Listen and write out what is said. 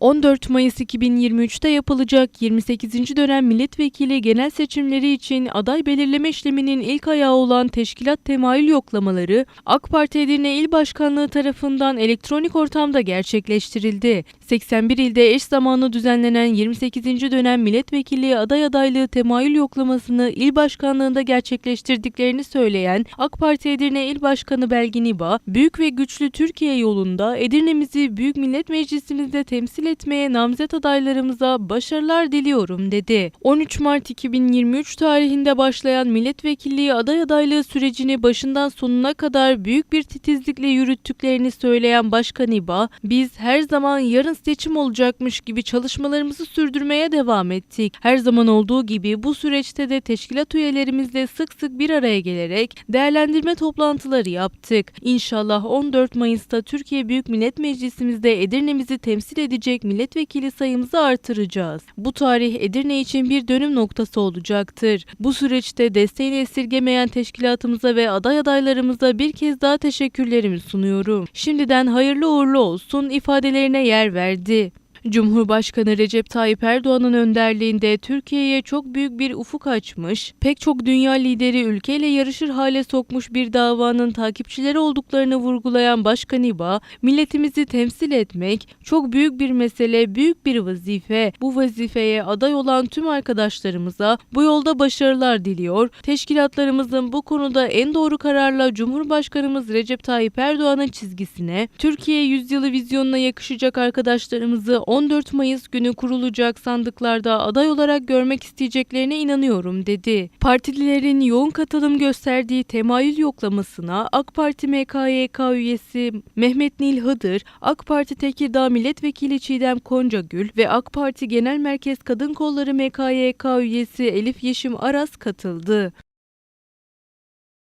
14 Mayıs 2023'te yapılacak 28. dönem milletvekili genel seçimleri için aday belirleme işleminin ilk ayağı olan teşkilat temayül yoklamaları AK Parti Edirne İl Başkanlığı tarafından elektronik ortamda gerçekleştirildi. 81 ilde eş zamanlı düzenlenen 28. dönem milletvekili aday adaylığı temayül yoklamasını il başkanlığında gerçekleştirdiklerini söyleyen AK Parti Edirne İl Başkanı Belgin İba, büyük ve güçlü Türkiye yolunda Edirne'mizi Büyük Millet Meclisimizde temsil etmeye namzet adaylarımıza başarılar diliyorum dedi. 13 Mart 2023 tarihinde başlayan milletvekilliği aday adaylığı sürecini başından sonuna kadar büyük bir titizlikle yürüttüklerini söyleyen Başkan İba, biz her zaman yarın seçim olacakmış gibi çalışmalarımızı sürdürmeye devam ettik. Her zaman olduğu gibi bu süreçte de teşkilat üyelerimizle sık sık bir araya gelerek değerlendirme toplantıları yaptık. İnşallah 14 Mayıs'ta Türkiye Büyük Millet Meclisimizde Edirne'mizi temsil edecek milletvekili sayımızı artıracağız. Bu tarih Edirne için bir dönüm noktası olacaktır. Bu süreçte desteğini esirgemeyen teşkilatımıza ve aday adaylarımıza bir kez daha teşekkürlerimi sunuyorum. Şimdiden hayırlı uğurlu olsun ifadelerine yer verdi. Cumhurbaşkanı Recep Tayyip Erdoğan'ın önderliğinde Türkiye'ye çok büyük bir ufuk açmış, pek çok dünya lideri ülkeyle yarışır hale sokmuş bir davanın takipçileri olduklarını vurgulayan Başkan İba, milletimizi temsil etmek çok büyük bir mesele, büyük bir vazife. Bu vazifeye aday olan tüm arkadaşlarımıza bu yolda başarılar diliyor. Teşkilatlarımızın bu konuda en doğru kararla Cumhurbaşkanımız Recep Tayyip Erdoğan'ın çizgisine, Türkiye yüzyılı vizyonuna yakışacak arkadaşlarımızı 14 Mayıs günü kurulacak sandıklarda aday olarak görmek isteyeceklerine inanıyorum dedi. Partililerin yoğun katılım gösterdiği temayül yoklamasına AK Parti MKYK üyesi Mehmet Nil Hıdır, AK Parti Tekirdağ Milletvekili Çiğdem Koncagül ve AK Parti Genel Merkez Kadın Kolları MKYK üyesi Elif Yeşim Aras katıldı.